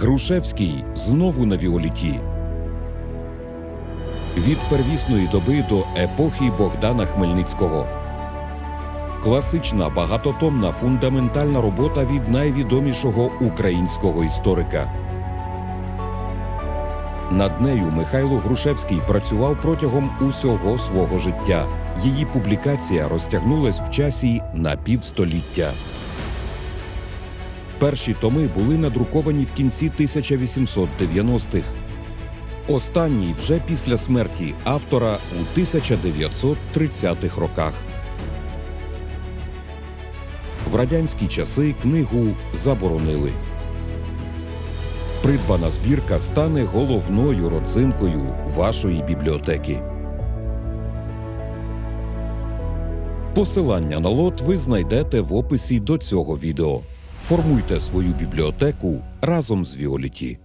Грушевський знову на Віоліті. Від первісної доби до епохи Богдана Хмельницького. Класична багатотомна фундаментальна робота від найвідомішого українського історика. Над нею Михайло Грушевський працював протягом усього свого життя. Її публікація розтягнулась в часі на півстоліття. Перші томи були надруковані в кінці 1890-х. Останній вже після смерті автора у 1930-х роках. В радянські часи книгу заборонили. Придбана збірка стане головною родзинкою вашої бібліотеки. Посилання на лот ви знайдете в описі до цього відео. Формуйте свою бібліотеку разом з Віоліті.